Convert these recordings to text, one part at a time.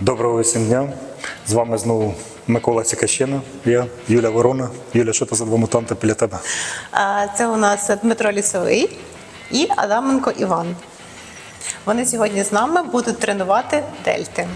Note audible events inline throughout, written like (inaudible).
Доброго всім дня. З вами знову Микола Сікащина, я Юля Ворона. Юля, що це за два мутанти біля тебе? Це у нас Дмитро Лісовий і Адаменко Іван. Вони сьогодні з нами будуть тренувати дельти.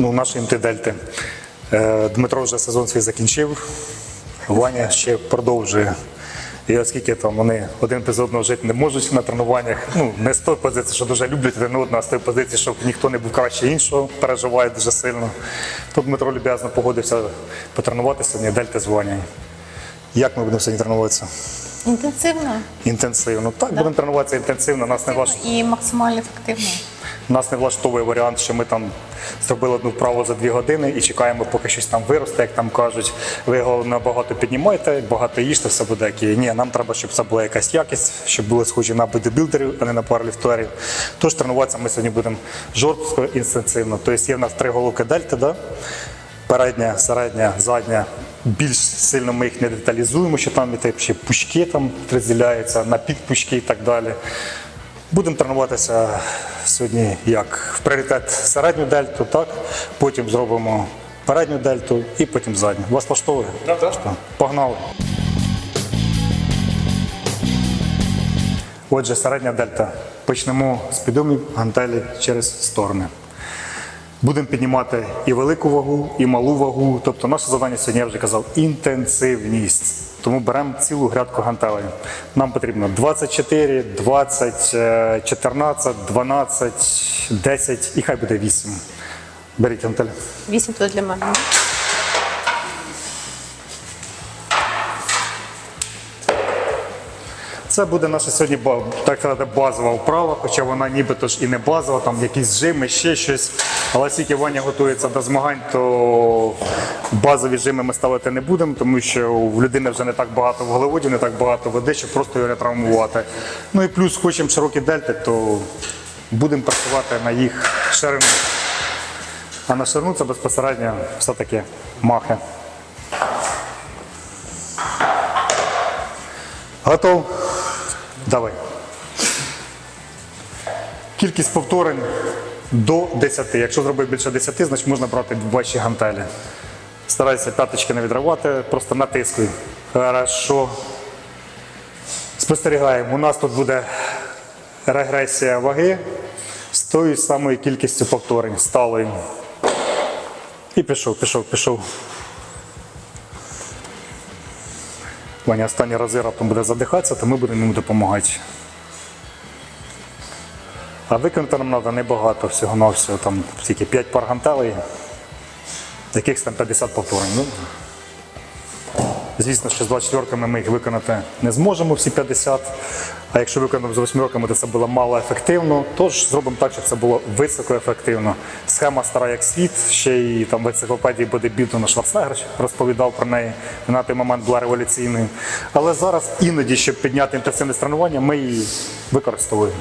Ну, наші МТ-дельти. Е, Дмитро вже сезон свій закінчив, Ваня ще продовжує. І оскільки там вони один без одного жити не можуть на тренуваннях, ну не з тої позиції, що дуже люблять один одного, а з тої позиції, щоб ніхто не був краще іншого, переживають дуже сильно. Тут Дмитро люб'язно погодився потренуватися сьогодні дельти з Ванею. Як ми будемо сьогодні тренуватися? Інтенсивно Інтенсивно. Так, будемо тренуватися інтенсивно. Нас не влаш... і максимально ефективно. Нас не влаштовує варіант, що ми там зробили одну вправу за дві години і чекаємо, поки щось там виросте, як там кажуть. Ви його набагато піднімаєте, багато їжте, все буде є. Ні, нам треба, щоб це була якась якість, щоб були схожі на бодибілдерів, а не на парліфтерів. Тож тренуватися ми сьогодні будемо жорстко інтенсивно. Тобто є в нас три головки дельти, да? передня, середня, задня. Більш сильно ми їх не деталізуємо, що там і ще пучки там розділяються на підпучки і так далі. Будемо тренуватися сьогодні як в пріоритет середню дельту, так? потім зробимо передню дельту і потім задню. Вас влаштовує? Так. Погнали. Отже, середня дельта. Почнемо з підйомів гантелі через сторони. Будемо піднімати і велику вагу, і малу вагу. Тобто наше завдання сьогодні, я вже казав, інтенсивність. Тому беремо цілу грядку гантелей. Нам потрібно 24, 20, е, 14, 12, 10 і хай буде 8. Беріть гантель. Вісім то для мене. Це буде наша сьогодні так сказати, базова вправа, хоча вона нібито ж і не базова, там якісь жими, ще щось. Але оскільки Ваня готується до змагань, то базові жими ми ставити не будемо, тому що в людини вже не так багато вуглеводів, не так багато води, щоб просто його не травмувати. Ну і плюс хочемо широкі дельти, то будемо працювати на їх ширину. А на ширину це безпосередньо все-таки махи. Готов? Давай. Кількість повторень до 10. Якщо зробив більше 10, значить можна брати ваші гантелі. Старайся п'яточки не відривати, просто натискуй. Хорошо. Спостерігаємо. У нас тут буде регресія ваги з тою самою кількістю повторень, сталою. І пішов, пішов, пішов. Ваня останні рази раптом буде задихатися, то ми будемо йому допомагати. А виконати нам треба небагато всього на всього, там тільки 5 пар гантелей, яких там 50 повторень. Звісно, що з 24 ми їх виконати не зможемо всі 50. А якщо виконаємо з 8 роками, то це було мало ефективно. Тож зробимо так, щоб це було високоефективно. Схема стара як світ, ще й там в енциклопедії бодибілдингу Шварценеггер розповідав про неї. На той момент була революційною. Але зараз іноді, щоб підняти інтенсивність тренування, ми її використовуємо.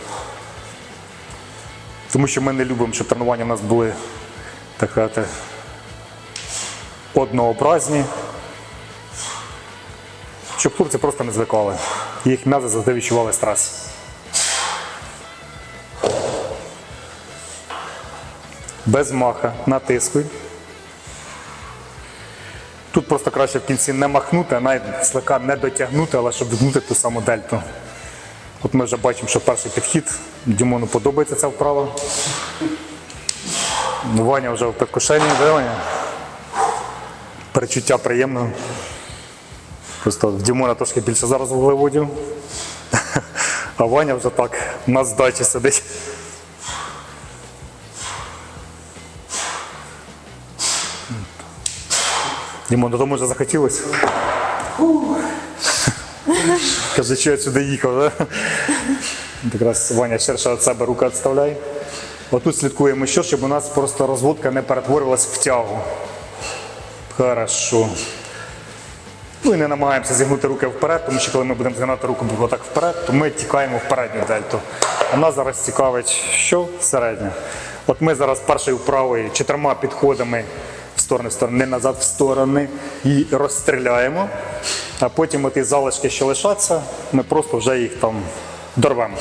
Тому що ми не любимо, щоб тренування в нас були так сказати, однообразні. Щоб хлопці просто не звикали. Їх м'язи завжди відчували стрес. Без маха натискуй. Тут просто краще в кінці не махнути, а навіть слегка не дотягнути, але щоб відгнути ту саму дельту. От ми вже бачимо, що перший підхід. Дімону подобається ця вправа. Ваня вже в предвкушенні, де Ваня? Перечуття приємно. Просто в Дімона трошки більше зараз вуглеводів. А Ваня вже так на здачі сидить. Дімон, додому вже захотілося? Каже, що я сюди їхав, да? Якраз Ваня ширше від себе руку відставляй. Отут слідкуємо, що, щоб у нас просто розводка не перетворювалась в тягу. Хорошо. Ну і не намагаємося зігнути руки вперед, тому що коли ми будемо згинати руку отак вперед, то ми тікаємо в передню дельту. А нас зараз цікавить, що середня. От ми зараз першою вправою чотирма підходами в сторони, в сторони, не назад, в сторони і розстріляємо. А потім ті залишки, що лишаться, ми просто вже їх там дорвемо.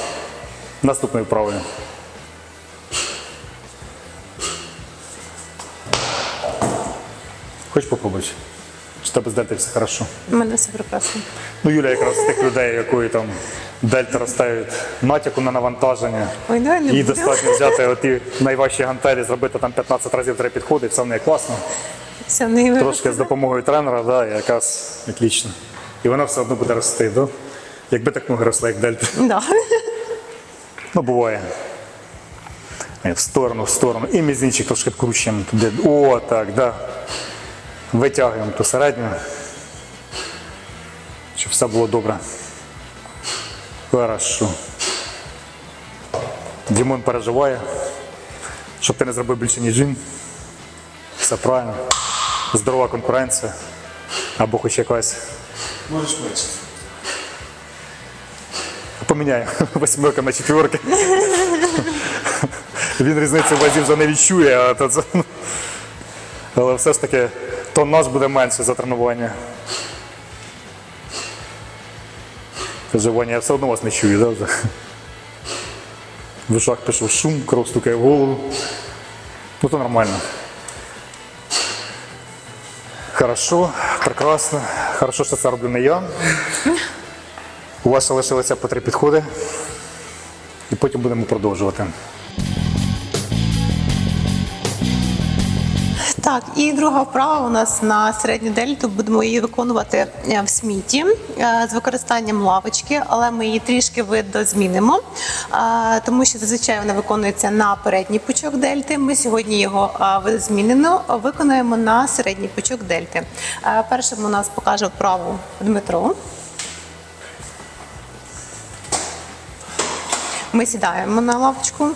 Наступною вправою. Хочеш попробувати? Тебе з дельти все хорошо? У мене все прекрасно. Ну, Юля якраз з тих людей, якої там дельта розставить натяку на навантаження. Ой, давай не Їй достатньо взяти оті найважчі гантелі, зробити там 15 разів три підходи, все в неї класно. Все в неї Трошки з допомогою тренера, да, і якраз отлично. І вона все одно буде рости, да? якби так ноги росли, як дельта. Да. Ну, буває. Е, В сторону, в сторону. І мізинчик трошки вкручуємо туди. О, так, да. Витягуємо ту середню. Щоб все було добре. Хорошо. Дімон переживає, щоб ти не зробив більше, ніж він. Все правильно. Здорова конкуренція. Або хоч якась. Можеш менше. Поміняю (laughs) восьмерка на четверки. Він різницю в вазі вже не відчує, а то це... але все ж таки тоннаж буде менше за тренування. Каже, Ваня, я все одно вас не чую, да? В ушах пішов шум, кров стукає в голову. Ну то нормально. Хорошо, прекрасно. Хорошо, що це роблю не я. У вас ще лишилося по три підходи. І потім будемо продовжувати. Так, і друга вправа у нас на середню дельту. Будемо її виконувати е, в сміті е, з використанням лавочки, але ми її трішки видозмінимо, е, тому що зазвичай вона виконується на передній пучок дельти. Ми сьогодні його видозмінено виконуємо на середній пучок дельти. Першим у нас покаже вправу Дмитро. Ми сідаємо на лавочку.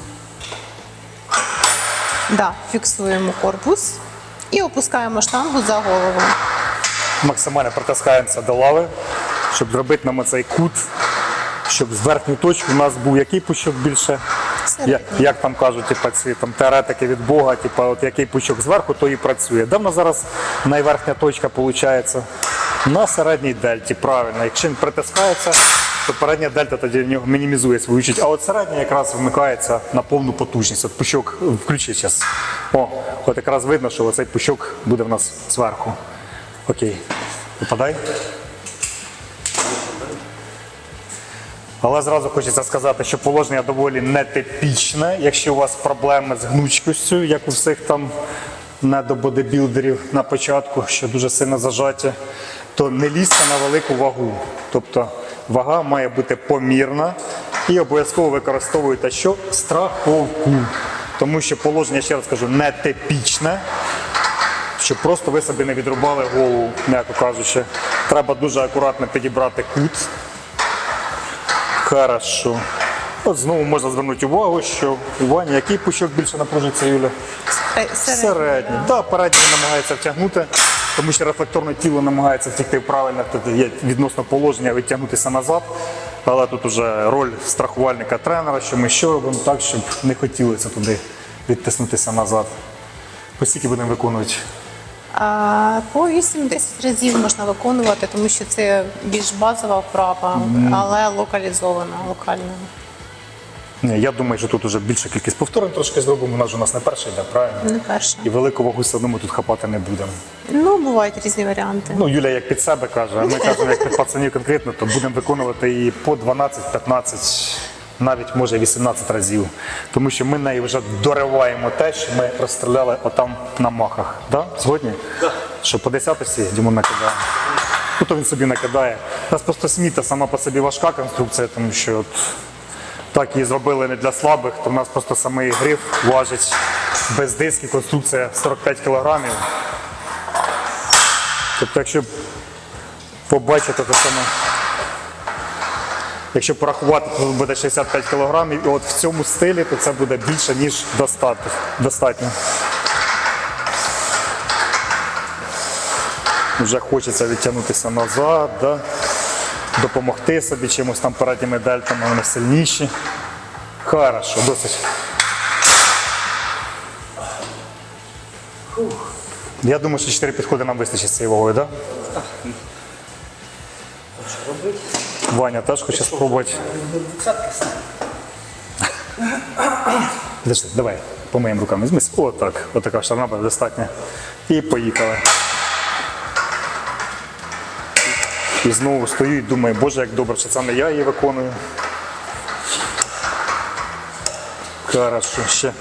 Да, фіксуємо корпус і опускаємо штангу за голову. Максимально притискаємося до лави, щоб зробити нам оцей кут, щоб з верхньої точки у нас був який пучок більше. Як, як там кажуть, типу, ці там теоретики від Бога, типу, от який пучок зверху, то і працює. Де в нас зараз найверхня точка виходить? На середній дельті, правильно. Якщо він притискається, то передня дельта тоді в нього мінімізує свою участь. А от середня якраз вмикається на повну потужність. От пучок включи зараз. О, от якраз видно, що оцей пучок буде в нас зверху. Окей. Випадай. Але зразу хочеться сказати, що положення доволі нетипічне. Якщо у вас проблеми з гнучкістю, як у всіх там недободибілдерів на початку, що дуже сильно зажаті, то не лізьте на велику вагу. Тобто вага має бути помірна і обов'язково використовуйте що? Страховку. Тому що положення, ще раз кажу, нетипічне щоб просто ви собі не відрубали голову, м'яко кажучи. Треба дуже акуратно підібрати кут. Хорошо. От знову можна звернути увагу, що у Вані який пучок більше напружиться, Юля? Е, Середній. Так, да, передній намагається втягнути, тому що рефлекторне тіло намагається втягти в правильне тут є відносно положення, відтягнутися назад. Але тут вже роль страхувальника тренера, що ми що робимо так, щоб не хотілося туди відтиснутися назад. Постільки будемо виконувати. А, По 8-10 разів можна виконувати, тому що це більш базова вправа, але локалізована, локальна. Ні, я думаю, що тут вже більша кількість повторень трошки зробимо. У нас же у нас не перший йде, правильно? Не перша. І велику вагу все одно ми тут хапати не будемо. Ну, бувають різні варіанти. Ну, Юля як під себе каже, а ми кажемо, як під пацанів конкретно, то будемо виконувати її по 12-15, навіть може 18 разів. Тому що ми нею вже дориваємо те, що ми розстріляли отам на махах. Да? Згодні? Да. Що по десятості Дімон накидає. Ну, він собі накидає. У нас просто сміта сама по собі важка конструкція, тому що от так її зробили не для слабих, то в нас просто самий гриф важить без дисків, конструкція 45 кілограмів. Тобто, якщо побачити, то саме. Якщо порахувати, то буде 65 кілограмів, і от в цьому стилі то це буде більше, ніж достатньо. Вже хочеться відтягнутися назад, да? Допомогти собі чимось там передніми дельтами, вони сильніші. Хорошо, досить. Я думаю, що 4 підходи нам вистачить з цією вагою, так? Ваня теж хоче спробувати. Подожди, давай, по моїм рукам візьмись. О, так. Отака буде достатньо. І поїхали. І знову стою і думаю, боже, як добре, що це не я її виконую. Хорошо, ще.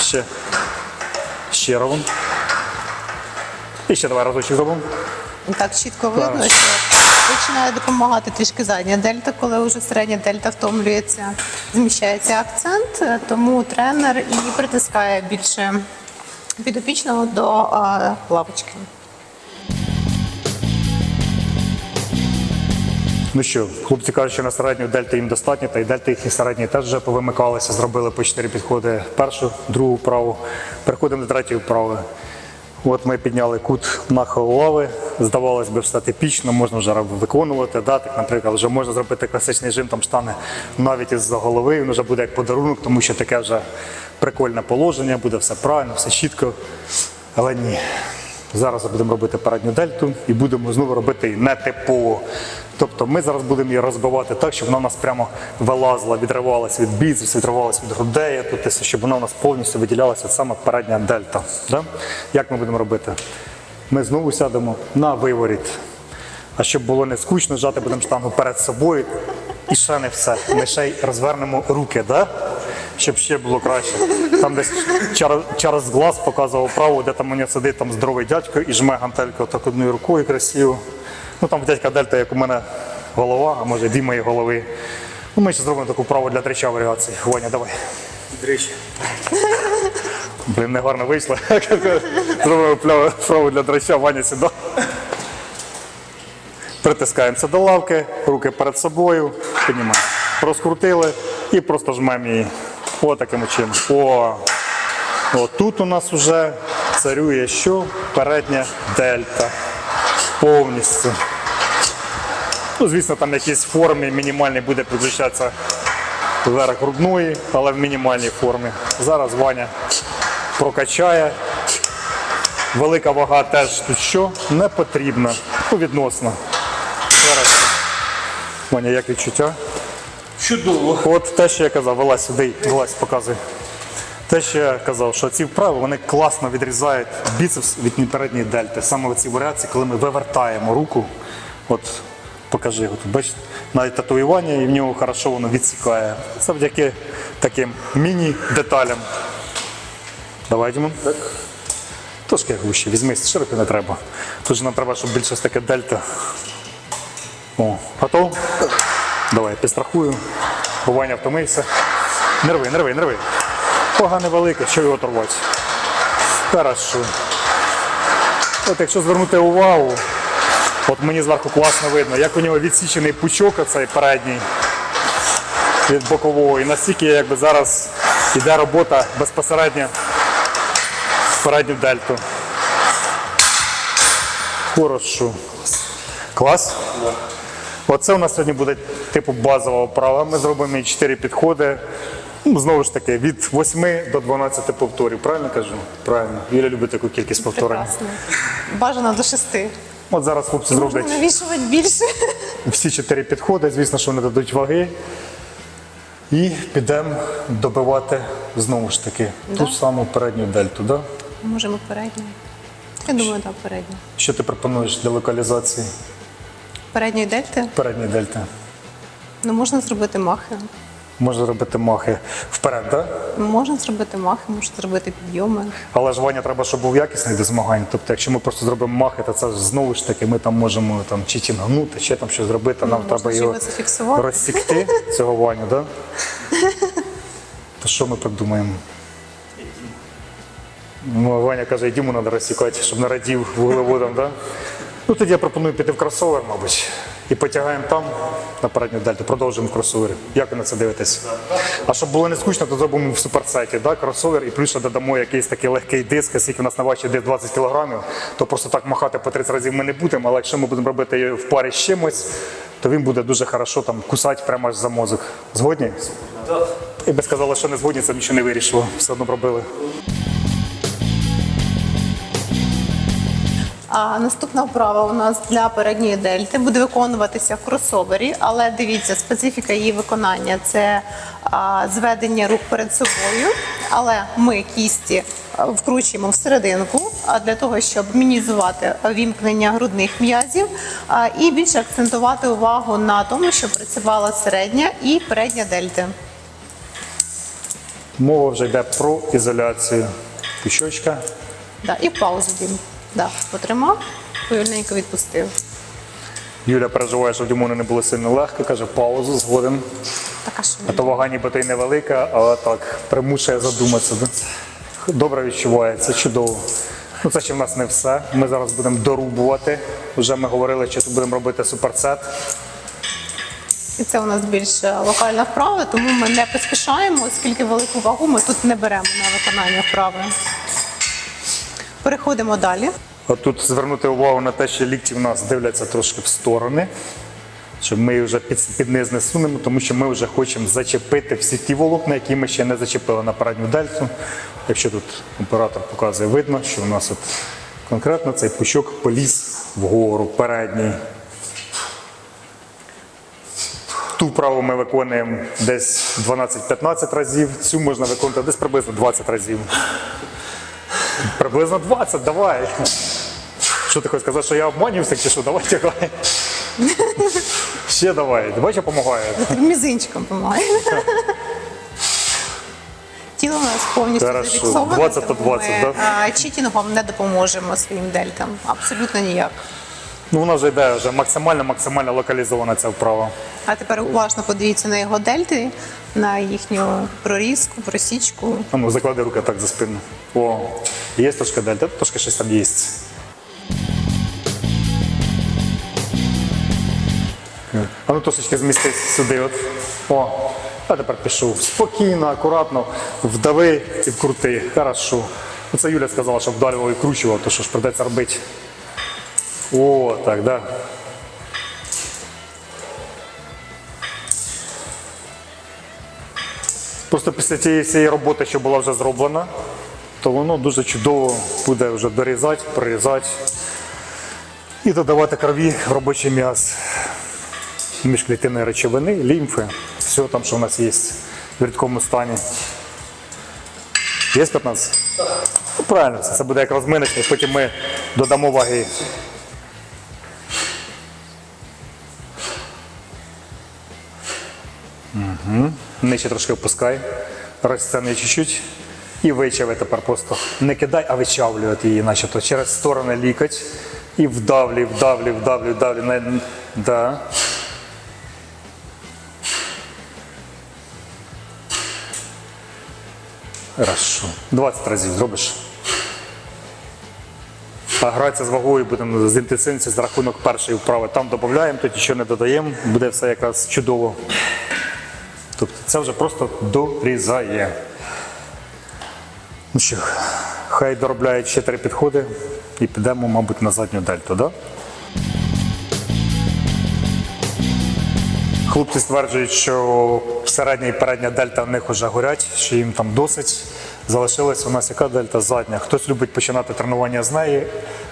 Ще. Ще ровно. І ще давай разочок зробимо. Так чітко видно, що починає допомагати трішки задня дельта, коли вже середня дельта втомлюється, зміщається акцент, тому тренер і притискає більше підопічного до лавочки. Ну що, хлопці кажуть, що на середню дельту їм достатньо, та й дельта їхні середні теж вже повимикалися, зробили по 4 підходи першу, другу вправу. Переходимо до третьої вправи. От ми підняли кут нахилу лави. Здавалось би, все типічно, можна вже виконувати. Да? Так, наприклад, вже можна зробити класичний жим, там штани навіть із-за голови, він вже буде як подарунок, тому що таке вже прикольне положення, буде все правильно, все чітко. Але ні. Зараз будемо робити передню дельту і будемо знову робити її нетипово. Тобто ми зараз будемо її розбивати так, щоб вона у нас прямо вилазила, відривалася від біцепсів, відривалася від грудей, тут, щоб вона у нас повністю виділялася саме передня дельта. Да? Як ми будемо робити? Ми знову сядемо на виворіт. А щоб було не скучно, жати будемо штангу перед собою. І ще не все. Ми ще й розвернемо руки, да? Щоб ще було краще. Там десь через, через глаз показував право, де там у нього сидить там здоровий дядько і жме гантельку так одною рукою красиво. Ну там дядька дельта, як у мене голова, а може дві мої голови. Ну, ми ще зробимо таку вправу для дрища варіації. Ваня, давай. Дрищ. Блін, не гарно вийшло. (laughs) Зробимо вправу для дрища, Ваня сюди. Притискаємося до лавки, руки перед собою, піднімаємо. Розкрутили і просто жмемо її. О, таким чином. О, О, тут у нас вже царює що? Передня дельта. Повністю. Ну, звісно, там в якійсь формі мінімальний буде підключатися верх грудної, але в мінімальній формі. Зараз Ваня прокачає. Велика вага теж тут що не потрібна. Ну. Зараз. Ваня, як відчуття? Чудово. От те, що я казав, вилазь сюди, вилазь, показуй. Те, що я казав, що ці вправи вони класно відрізають біцепс від передньої дельти. Саме ці варіації, коли ми вивертаємо руку. От покажи його тут. Бачите, навіть татуювання, і в нього хорошо воно відсікає. Завдяки таким міні-деталям. Давай, Дімон. Так. Трошки гуще, візьми, широко не треба. Тут же нам треба, щоб більше таке дельта. О, готов? Давай, підстрахую. Бо Ваня втомився. Не рви, не рви, не невелика, що його торвати. Хорошо. От якщо звернути увагу, от мені зверху класно видно, як у нього відсічений пучок оцей передній від бокового. І настільки якби зараз йде робота безпосередньо в передню дельту. Хорошо. Клас? Оце у нас сьогодні буде типу базова вправа. Ми зробимо їй 4 підходи. Ну, знову ж таки, від 8 до 12 повторів. Правильно кажу? Правильно. Юля любить таку кількість повторень. Прекрасно. Бажано до шести. От зараз хлопці Можна зроблять навішувати більше. всі 4 підходи. Звісно, що вони дадуть ваги. І підемо добивати знову ж таки ту саму передню дельту. Да? Можемо передню. Я думаю, так, передню. Що ти пропонуєш для локалізації Передньої дельти передньої дельти? ну, можна зробити махи. Можна робити махи вперед, так? Да? Можна зробити махи, можна зробити підйоми. Але ж Ваня треба, щоб був якісний до змагань. Тобто, якщо ми просто зробимо махи, то це ж знову ж таки ми там можемо там чи тінгнути, чи там щось зробити. Нам можна треба його розсікти, цього Ваню, так? Да? То що ми придумаємо? Ну, Ваня каже, йдімо треба розсікати, щоб не радів вуглеводом, да? Ну тоді я пропоную піти в кросовер, мабуть. І потягаємо там на передню дельту, продовжуємо в кросовері. Як ви на це дивитесь? А щоб було не скучно, то зробимо в суперсеті, да? кросовер і плюс ще додамо якийсь такий легкий диск, оскільки в нас на важчі десь 20 кг, то просто так махати по 30 разів ми не будемо, але якщо ми будемо робити її в парі з чимось, то він буде дуже хорошо там кусати прямо аж за мозок. Згодні? Так. І би сказали, що не згодні, це нічого не вирішило. Все одно пробили. А наступна вправа у нас для передньої дельти буде виконуватися в кросовері, але дивіться, специфіка її виконання це а, зведення рук перед собою, але ми кісті вкручуємо всерединку для того, щоб мінімізувати вімкнення грудних м'язів і більше акцентувати увагу на тому, щоб працювала середня і передня дельти. Мова вже йде про ізоляцію піщочка. Да, і паузу він да, потримав, повільненько відпустив. Юля переживає, що Дімону не було сильно легко, каже, паузу згоден. Така що А то вага ніби і невелика, але так примушує задуматися. Добре відчувається, чудово. Ну це ще в нас не все. Ми зараз будемо дорубувати. Вже ми говорили, що тут будемо робити суперсет. І це у нас більш е, локальна вправа, тому ми не поспішаємо, оскільки велику вагу ми тут не беремо на виконання вправи. Переходимо далі. А тут звернути увагу на те, що лікті в нас дивляться трошки в сторони, щоб ми вже під, під низ не сунемо, тому що ми вже хочемо зачепити всі ті волокна, які ми ще не зачепили на передню дельцю. Якщо тут оператор показує, видно, що у нас от конкретно цей пучок поліз вгору, передній. Ту вправу ми виконуємо десь 12-15 разів, цю можна виконувати десь приблизно 20 разів. Приблизно 20, давай. Що ти хочеш сказати, що я обманюю всіх чи що? Давай тягай. Ще давай, давай я допомагаю. Мізинчиком допомагає. Тіло у нас повністю Хорошо. зафіксоване. 20 по тому 20, ми да? а, читінгом не допоможемо своїм дельтам. Абсолютно ніяк. Ну, вона вже йде вже максимально максимально локалізована ця вправа. А тепер уважно подивіться на його дельти, на їхню прорізку, просічку. Ну, заклади руки так за спину. О, є трошки дельта, трошки щось там є. А ну трошечки змістись сюди. От. О, а тепер пішов. Спокійно, акуратно, вдави і вкрути. Хорошо. Це Юля сказала, щоб вдалював і вкручував, то що ж придеться робити. О, так, да. Просто після тієї всієї роботи, що була вже зроблена, то воно дуже чудово буде вже дорізати, прорізати і додавати крові в робочий м'яз. Міжклітинної речовини, лімфи, все там, що в нас є в рідкому стані. Є 15? Ну, правильно, це буде як розминочний, потім ми додамо ваги. Нижче трошки опускай, розтягни чуть-чуть і вичави тепер просто. Не кидай, а вичавлювати її, начебто через сторони лікоть і вдавлюй, вдавлюй, вдавлюй, вдавлюй. На- Да. Хорошо. 20 разів зробиш. А гратися з вагою будемо з інтенсивністю за рахунок першої вправи. Там додаємо, тут нічого не додаємо, буде все якраз чудово. Тобто це вже просто дорізає. Ну що, хай доробляють ще три підходи і підемо, мабуть, на задню дельту, да? Хлопці стверджують, що середня і передня дельта в них вже горять, що їм там досить. Залишилась у нас яка дельта задня. Хтось любить починати тренування з неї,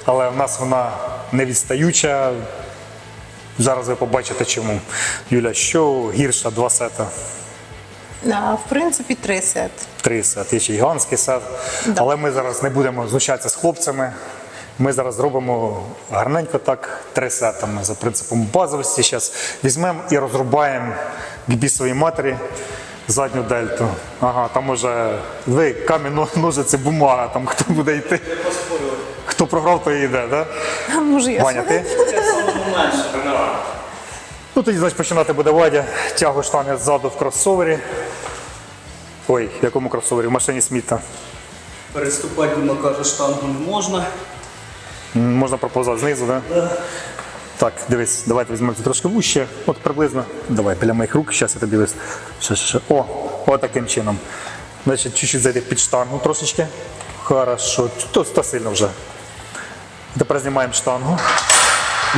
але в нас вона не відстаюча. Зараз ви побачите чому. Юля, що гірша два сета? А, В принципі, три сет. Три сет, є ще гігантський сет. Да. Але ми зараз не будемо знущатися з хлопцями. Ми зараз зробимо гарненько так три сета. Ми за принципом базовості зараз візьмемо і розрубаємо к бісовій матері задню дельту. Ага, там уже ви камінь, но- ножиці, бумага, там хто буде йти. Хто програв, той йде, так? Да? Може, я Ваня, ти? Менше. Ну тоді значить починати буде Вадя. Тягу штанги ззаду в кросовері. Ой, в якому кросовері? В машині Сміта. Переступати, Дима каже, штангу не можна. Можна проповзати знизу, так? Да? Так, дивись, давайте візьмемо трошки вище. От приблизно. Давай, біля моїх рук, зараз я тобі вис. Ще, ще, ще. О, о, таким чином. Значить, чуть-чуть зайди під штангу трошечки. Хорошо. То, то сильно вже. Тепер знімаємо штангу.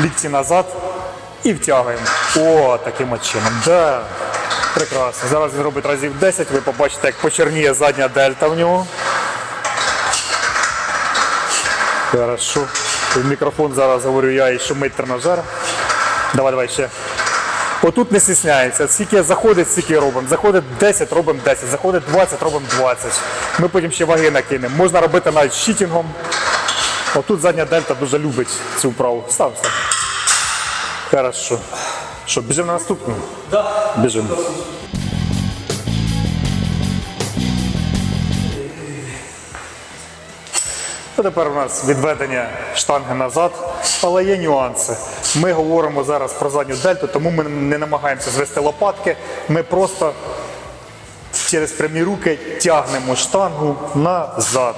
Лікті назад. і втягуємо. О, таким от чином. Да. Прекрасно. Зараз він робить разів 10, ви побачите, як почерніє задня дельта в нього. Хорошо. В мікрофон зараз говорю я і шумить тренажер. Давай, давай ще. Отут не стісняється. Скільки заходить, стільки робимо. Заходить 10, робимо 10. Заходить 20, робимо 20. Ми потім ще ваги накинемо. Можна робити навіть щитінгом. Отут задня дельта дуже любить цю вправу. Став, став. Хорошо. Що, біжимо на наступну? Да. Біжимо. А тепер у нас відведення штанги назад, але є нюанси. Ми говоримо зараз про задню дельту, тому ми не намагаємося звести лопатки. Ми просто через прямі руки тягнемо штангу назад.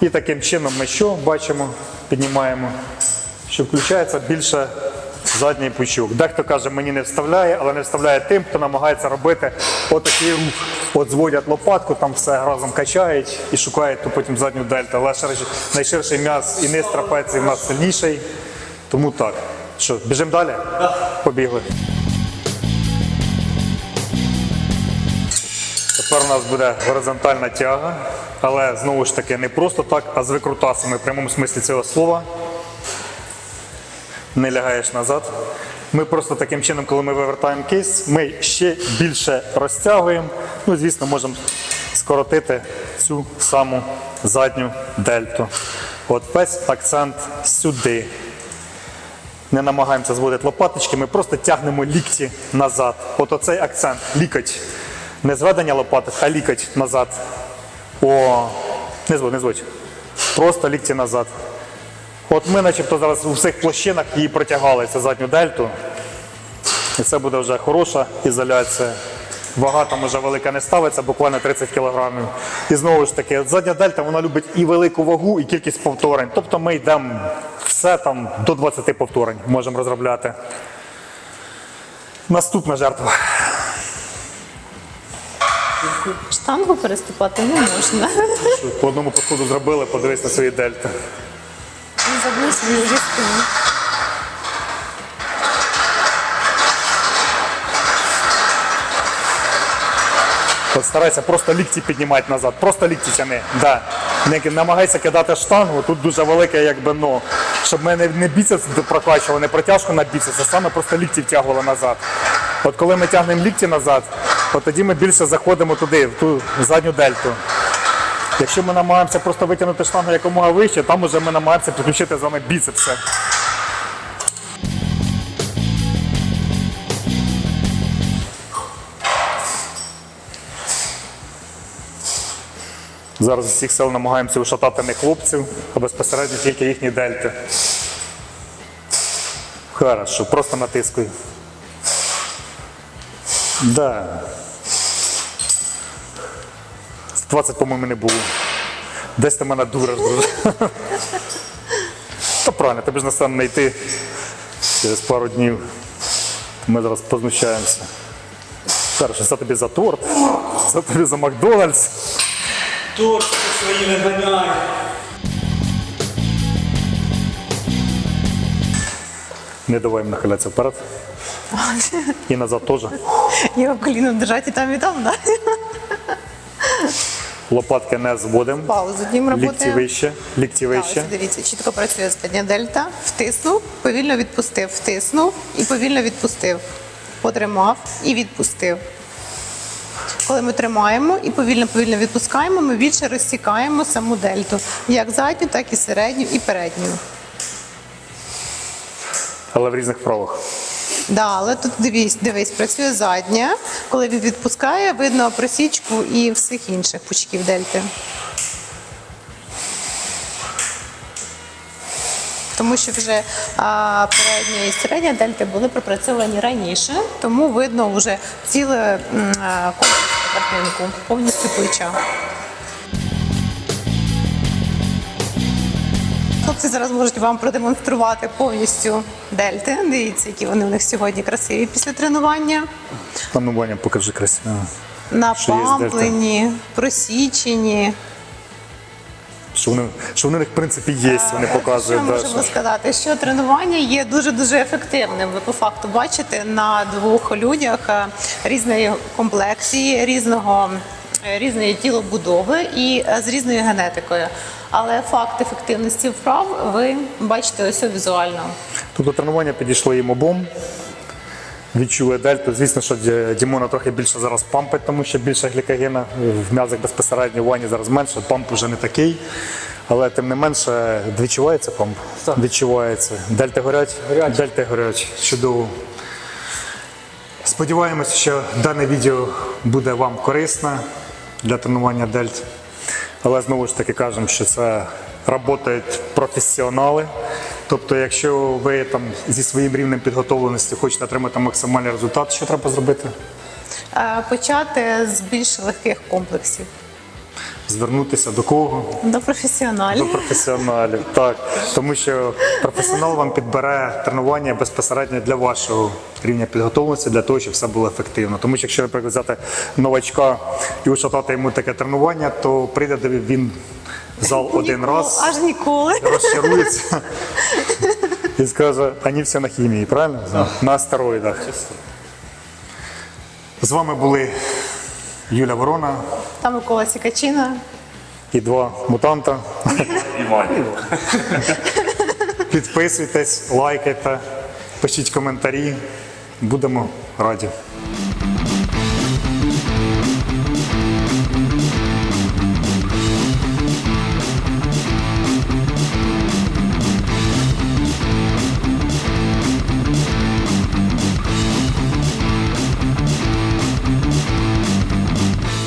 І таким чином ми що бачимо, піднімаємо, що включається більше задній пучок. Дехто каже, мені не вставляє, але не вставляє тим, хто намагається робити отакий рух. От зводять лопатку, там все разом качають і шукають ту потім задню дельту. Але ширший- найширший м'яз і низ трапеції в нас сильніший. Тому так. Що, біжимо далі? Побігли. Тепер у нас буде горизонтальна тяга, але знову ж таки не просто так, а з викрутасами в прямому смислі цього слова. Не лягаєш назад. Ми просто таким чином, коли ми вивертаємо кейс, ми ще більше розтягуємо. Ну, звісно, можемо скоротити цю саму задню дельту. От весь акцент сюди. Не намагаємося зводити лопаточки, ми просто тягнемо лікті назад. От оцей акцент, лікоть. Не зведення лопаток, а лікоть назад. О, не зводь, не зводь. Просто лікті назад. От ми начебто зараз у всіх площинах її протягали, цю задню дельту. І це буде вже хороша ізоляція. Вага там вже велика не ставиться, буквально 30 кг. І знову ж таки, задня дельта вона любить і велику вагу, і кількість повторень. Тобто ми йдемо все там до 20 повторень можемо розробляти. Наступна жертва. Штангу переступати не можна. По одному подходу зробили, подивись на свої дельти. Забув свою різку. От старайся просто лікті піднімати назад, просто лікті тяни. Да. Не намагайся кидати штангу, тут дуже велике якби ну, щоб ми не, не біцепс прокачували, не протяжку на біцепс, а саме просто лікті втягували назад. От коли ми тягнемо лікті назад, от тоді ми більше заходимо туди, в ту задню дельту. Якщо ми намагаємося просто витягнути штангу якомога вище, там уже ми намагаємося підключити з вами біцепси. Зараз з всіх сил намагаємося ушатати не хлопців, а безпосередньо тільки їхні дельти. Хорошо, просто натискую. Да. 20, по-моєму, не було. Десь ти мене дуриш, друже. Та правильно, тобі ж настане не йти через пару днів. Ми зараз познущаємося. Хорошо, це тобі за торт, це тобі за Макдональдс. Торчки свої виганяй. Не давай їм нахилятися вперед. І назад теж. Його коліном держати і там і там, да? Лопатки не зводимо. Паузу дім Лікті вище, лікті вище. дивіться, чітко працює задня дельта. Втиснув, повільно відпустив, втиснув і повільно відпустив. Потримав і відпустив. Коли ми тримаємо і повільно-повільно відпускаємо, ми більше розсікаємо саму дельту. Як задню, так і середню, і передню. Але в різних вправах. Да, але тут дивись, дивись, працює задня. Коли він відпускає, видно просічку і всіх інших пучків дельти. Тому що вже а, передня і середня дельти були пропрацьовані раніше, тому видно вже ціле картинку, повністю плеча. Хлопці зараз можуть вам продемонструвати повністю дельти. Дивіться, які вони у них сьогодні красиві після тренування. Там ну, Ваня, покажи красиво. Напамплені, просічені. Що вони, що вони в принципі є, вони показують. Що можемо сказати, що тренування є дуже дуже ефективним. Ви по факту бачите на двох людях е, різної комплексії, різного е, різної тілобудови і е, з різною генетикою. Але факт ефективності вправ ви бачите ось візуально. Тобто тренування підійшло їм обом. Відчули дельту. Звісно, що Дімона трохи більше зараз пампить, тому що більше глікогена. В м'язах безпосередньо в вані зараз менше, памп вже не такий. Але тим не менше відчувається памп? Так. Відчувається. Дельти горять? Горять. Дельти горять. Чудово. Сподіваємося, що дане відео буде вам корисне для тренування дельт. Але знову ж таки кажемо, що це працюють професіонали. Тобто, якщо ви там зі своїм рівнем підготовленості хочете отримати максимальний результат, що треба зробити? Е, Почати з більш легких комплексів Звернутися до кого? до До професіоналів. професіоналів. Так, тому що професіонал вам підбере тренування безпосередньо для вашого рівня підготовленості, для того, щоб все було ефективно. Тому що якщо, наприклад, взяти новачка і ушатати йому таке тренування, то прийде він в зал один Ніколи, раз. Аж ніколи. розчарується і скаже, вони всі на хімії, правильно? На астероїдах. З вами були Юля Ворона Та Микола Сікачина. і два мутанта. Підписуйтесь, лайкайте, пишіть коментарі. Будемо раді.